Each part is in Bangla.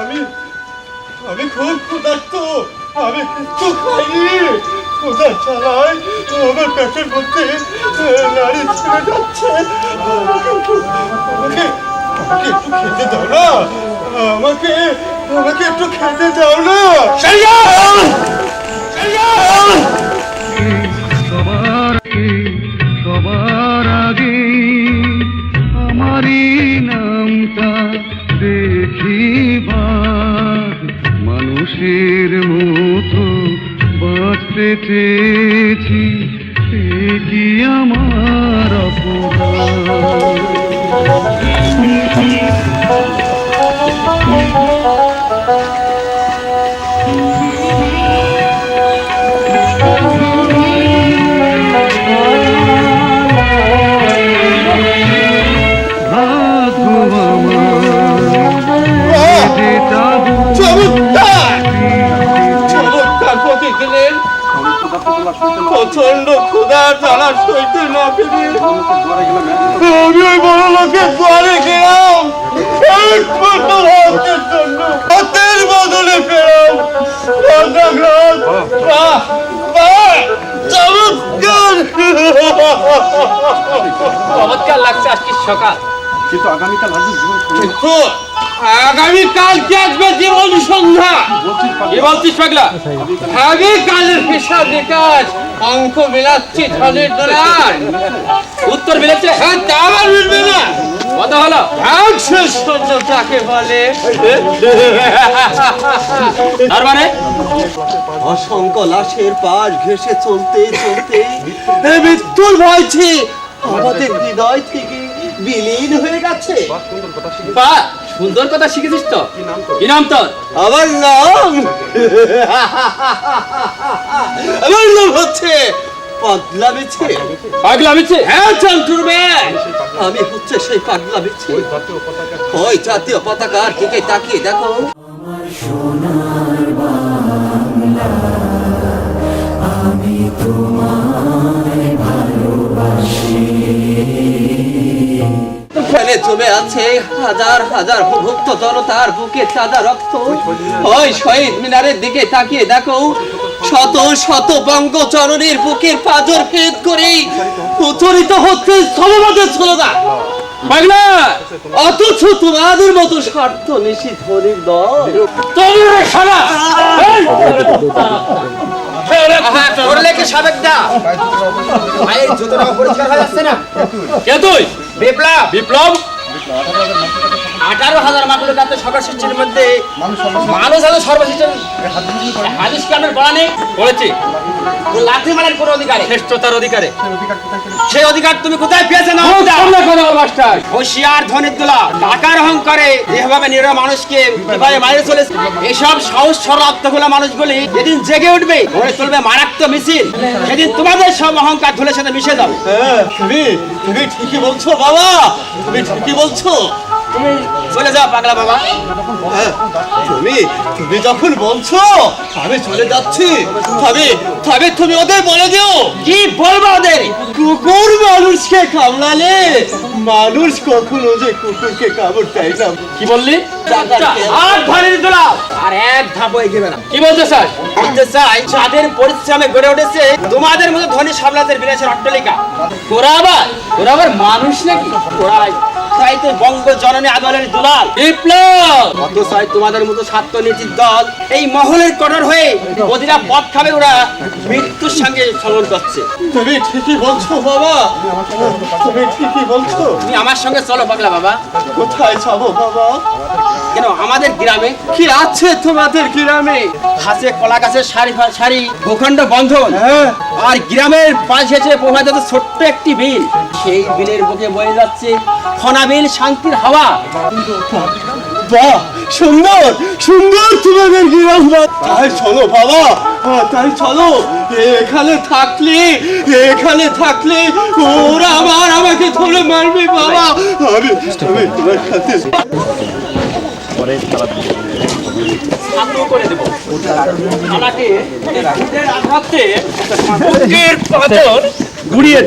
আমি আমি খুব ক্ষুধার্ত আমি কিছু খাইনি ক্ষুধা চালাই আমার পেটের মধ্যে নারী ছেড়ে যাচ্ছে। আমাকে আমাকে আমাকে একটু খেতে দাও না। আমাকে আমাকে একটু খেতে দাও না। মানুষের মতো বাঁচতে চেয়েছি কি আমার অপরাধ? সকাল। কিন্তু আগামীকাল আসবে জীবন কিন্তু আগামীকাল কি আসবে জীবন সন্ধ্যা? বলছিস কি বলছিস পাগলা? আগে কালের হিসাব নিকাশ অঙ্ক মিলাচ্ছি ধনের দোলার উত্তর হ্যাঁ তা আবার মিলবে না। হলো বলে। তার মানে? অসংখ্য লাশের পাশ ঘেসে চলতে চলতে। মৃত্যুর ভয়ছে আমাদের হৃদয় থেকে বিলীন হয়ে গেছে। বা সুন্দর কথা শিখেছিস। তো? কি নাম তোর? আমার নাম আমার নাম হচ্ছে পাগলা বিছে পাগলা মিছে হ্যাঁ চন্টুর ব্যাগ আমি হচ্ছে সেই পাগলা বিছে ওই জাতীয় পতাকার দিকে তাকিয়ে দেখো। ফেলে জমে আছে হাজার হাজার ভুক্ত জনতার বুকে তাজা রক্ত। ওই শহীদ মিনারের দিকে তাকিয়ে দেখো শত শত বঙ্গ জননীর বুকের পাজর ভেদ করে উচ্চারিত হচ্ছে সমাজের স্লোগান পাগলা অথচ তোমাদের মতো স্বার্থ দল রে সাবেক দা ভাইয়ের জুতোটা পরিষ্কার হয়ে যাচ্ছে না? কে তুই? বিপ্লব বিপ্লব আঠারো হাজার মাকুলের কাছে সরকার সৃষ্টির মধ্যে মানুষ হলো সর্বশিষ্ট হাদিস কামের বলা নেই? বলেছি। লাঠি মারার কোনো অধিকার শ্রেষ্ঠতার অধিকারে। সেই অধিকার তুমি কোথায় পেয়েছ না কথা মাস্টার। হুশিয়ার ধনির দোলা টাকার অহংকারে যেভাবে নিরহ মানুষকে কীভাবে মারে চলেছে। এসব সাহস সরাত্মগুলো মানুষগুলি। যেদিন জেগে উঠবে গড়ে তুলবে মারাত্মক মিছিল। সেদিন তোমাদের সব অহংকার ধুলে সাথে মিশে যাবে। হ্যাঁ তুমি তুমি ঠিকই বলছো বাবা। তুমি ঠিকই বলছো। তুমি চলে যাও পাগলা বাবা। হ্যাঁ, তুমি তুমি যখন বলছো আমি চলে যাচ্ছি। তবে তবে তুমি ওদের বলে দিও। কি বলব ওদের? কুকুর মানুষকে কামড়ালে মানুষ কখনো যে কুকুরকে কামড় দেয় না। কি বললি? আর ধনির দোলা আর এক ধাপও এগিয়ে না। কি বলতে চাস? বলতে চাই যাদের পরিশ্রমে গড়ে উঠেছে তোমাদের মতো ধনী সামলাতের বিনাশের অট্টালিকা। তোরা আবার তোরা আবার মানুষ নাকি? ওরাই তাই তো বঙ্গ জননী আদলের দুলাল। বিপ্লব! কত চাই তোমাদের মতো স্বার্থনীতির দল এই মহলের কঠোর হয়ে ওদিরা পথ খাবে ওরা মৃত্যুর সঙ্গে সলন করছে। তুমি ঠিকই বলছো বাবা। তুমি ঠিকই বলছো। তুমি আমার সঙ্গে চলো পাগলা বাবা। কোথায় যাব বাবা? কেন আমাদের গ্রামে? কি আছে তোমাদের গ্রামে? হাসে কলা গাছের সারি সারি ভূখণ্ড বন্ধন। হ্যাঁ। আর গ্রামের পাশে এসে প্রভাত ছোট্ট একটি বিল। সেই বিলের বুকে বয়ে যাচ্ছে ফনাবিল শান্তির হাওয়া। বাহ সুন্দর সুন্দর তোমাদের গ্রাম। তাই চলো বাবা তাই চলো। এখানে থাকলে এখানে থাকলে ওরা আবার আমাকে ধরে মারবে বাবা। আমি আমি তোমার সাথে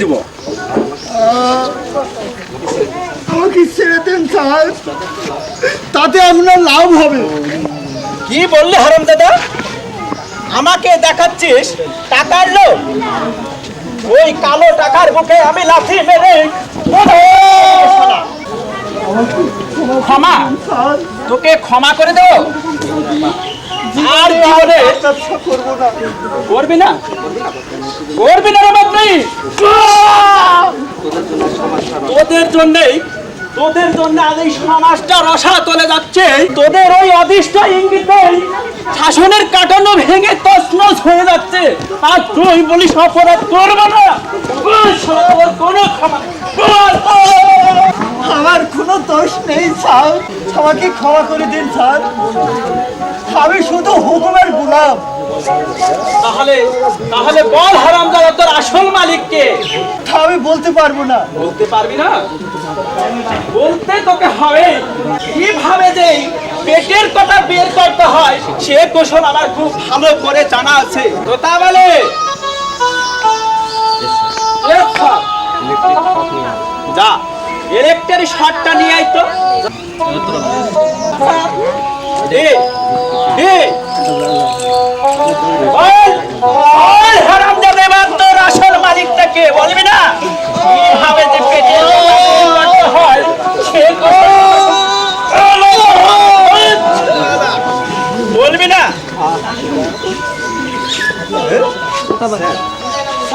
দিব। আমাকে ছেড়ে দেন স্যার। তাতে আপনার লাভ হবে। কি বললে হরম দাদা? আমাকে দেখাচ্ছিস টাকার লোক ওই কালো টাকার বুকে আমি লাথি মেরে ক্ষমা? তোকে ক্ষমা করে দেবো? আর জীবনে করব না করবি না? করবি না রে বাপরি তোদের জন্যই, তোদের জন্য আজ এই সমাজটা রসা চলে যাচ্ছে। তোদের ওই অদিষ্ট ইঙ্গিতে শাসনের কাটানো ভেঙে তছনছ হয়ে যাচ্ছে। আর তুই বলিস অপরাধ করব না? কোনো ক্ষমা বল, বল। আমার কোনো দোষ নেই স্যার আমাকে ক্ষমা করে দিন স্যার। আমি শুধু হুকুমের গুলাম। তাহলে তাহলে বল হারামজাদা তোর আসল মালিককে। তা আমি বলতে পারব না। বলতে পারবি না? বলতে তোকে হবে। কীভাবে যে পেটের কথা বের করতে হয় সে কৌশল আমার খুব ভালো করে জানা আছে। তো তা বলে যা। ইলেকট্রিক শর্টটা নিয়ে আয় তো। দে দে। বল বল, হারামজাদা এবার তোর আসল মালিকটাকে বলবি না? কীভাবে যে পেটে হয়? সে বলবি না?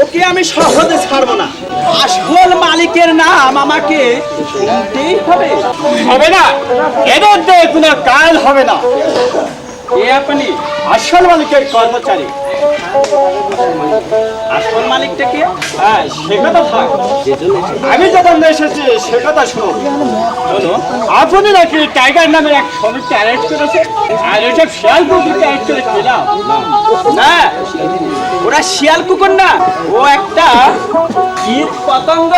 ওকে আমি সহজে ছাড়বো না। আসল মালিকের নাম আমাকে শুনতেই হবে। হবে না? এদের কোনো কাজ হবে না? এ আপনি আসল মালিকের কর্মচারী। হ্যাঁ আমি যখন এসেছি, সে কথা শোনো। আপনি নাকি টাইগার নামে এক শ্রমিককে অ্যারেস্ট করেছে আর ওইসব শিয়াল কুকুরকে অ্যারেস্ট না, ওরা শিয়াল কুকুর না, ও একটা কীট পতঙ্গ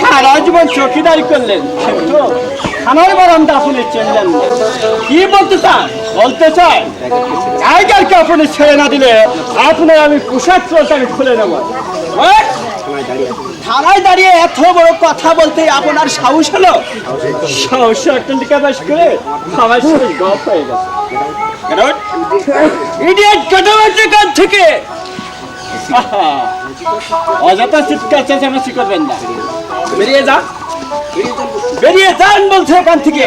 সারা জীবন চকিদারি করলেন। থানার বারান্দা আপনি চেনলেন। কি বলতে চান? বলতে চাই টাইগারকে আপনি ছেড়ে না দিলে আপনার আমি পোশাক চলতে আমি খুলে নেব? থানায় দাঁড়িয়ে এত বড় কথা বলতে আপনার সাহস হলো? সাহস একটা দিকে বাস করে। আমার শরীর গপ হয়ে ইডিয়েট কাটাবাচ্চা কান থেকে। অযথা চিৎকার চেঁচামেচি করবেন না। বেরিয়ে যা। বেরিয়ে বলছে এখান থেকে।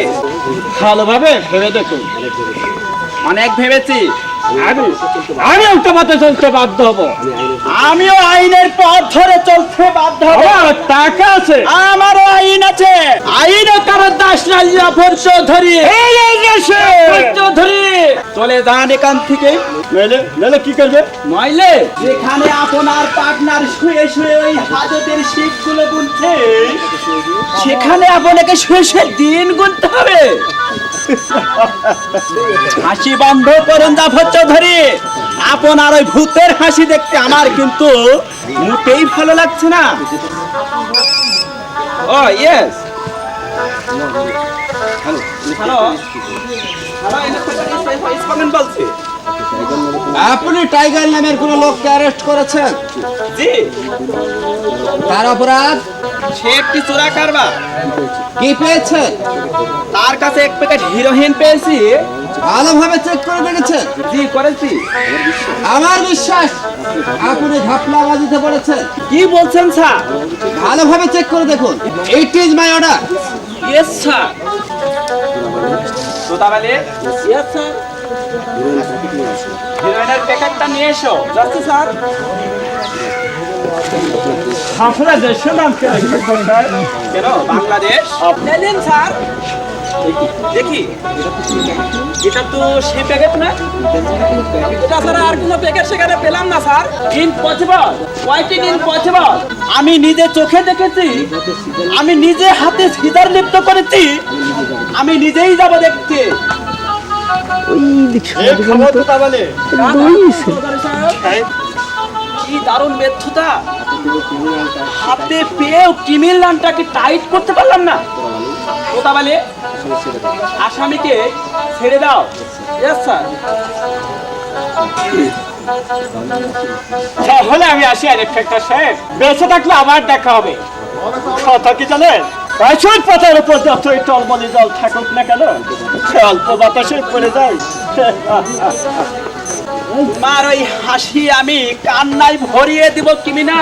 ভালোভাবে ভেবে দেখুন। অনেক ভেবেছি। আমিও তোমাতে চলতে বাধ্য হব। আমিও আইনের পথ ধরে চলতে বাধ্য হব। টাকা আছে। আমারও আইন আছে। আইন কারও দাস জাফর চৌধুরী। চৌধুরী। চলে যান এখান থেকে। নইলে নইলে কি করবে? নইলে যেখানে আপনার পার্টনার শুয়ে শুয়ে ওই হাজতের শিখগুলো গুনছে সেখানে আপনাকে শুয়ে শুয়ে দিন গুনতে হবে। হাসি বন্ধ করুন চৌধুরী। আপনার ওই ভূতের হাসি দেখতে আমার কিন্তু মোটেই ভালো লাগছে না। ও ইয়েস হ্যালো হ্যালো বলছি। আপনি টাইগার নামের কোন লোককে অ্যারেস্ট করেছেন? জি। তার অপরাধ? সে একটি চোরা কারবার। কি পেয়েছে? তার কাছে এক প্যাকেট হিরোইন পেয়েছি। ভালোভাবে চেক করে দেখেছেন? জি করেছি। আমার বিশ্বাস আপনি ঘাপলাবাজিতে পড়েছেন। কি বলছেন স্যার? ভালোভাবে চেক করে দেখুন। It is my order yes sir তোতাবেলে yes sir হিরোইনের প্যাকেটটা নিয়ে এসো। যাচ্ছি স্যার। আপনারা নাম কেন? বাংলাদেশ? নেন স্যার। দেখি এটা তো সে প্যাকেট না? এটা ছাড়া আর কোনো প্যাকেট সেখানে পেলাম না স্যার। ইম্পসিবল কয়টি ইম্পসিবল আমি নিজে চোখে দেখেছি। আমি নিজে হাতে সিজার লিপ্ত করেছি। আমি নিজেই যাব দেখতে। এ খাবার কি দারুণ ব্যর্থতা। হাতে পেয়েও কিমিল লানটাকে টাইট করতে পারলাম না। কোথা আসামিকে ছেড়ে দাও। স্যার তাহলে আমি আসি আর ইনফেক্টর সাহেব বেঁচে থাকলে আবার দেখা হবে। কথা কি জানেন? প্রচুর পাতার উপর যতই টলমলে জল থাকুক না কেন অল্প বাতাসে পড়ে যায়। মার ওই হাসি আমি কান্নায় ভরিয়ে দিব কিমিনা